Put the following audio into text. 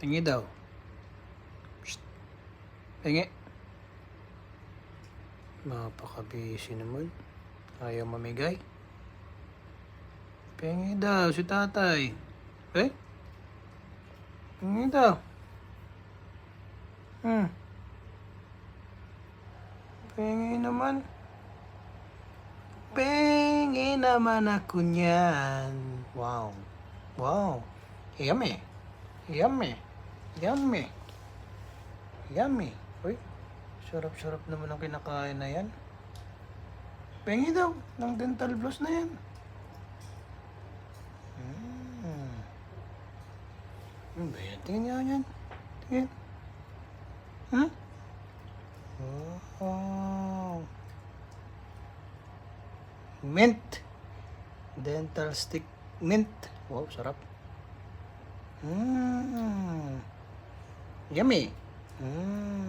Tingi daw. Psst. Tingi. Napaka-busy naman. Ayaw mamigay. Pengi daw si tatay. Eh? Pengi daw. Hmm. Pengi naman. Pengi naman ako niyan. Wow. Wow. Yummy. Yummy. Yummy. Yummy. Uy, sarap-sarap naman ang kinakain na yan. Pengi daw ng dental floss na yan. Mm. Ano ba yan? Tingin nga yan. Tingin. Hmm? Wow. Mint. Dental stick mint. Wow, sarap. Mmm. Yummy. Mmm.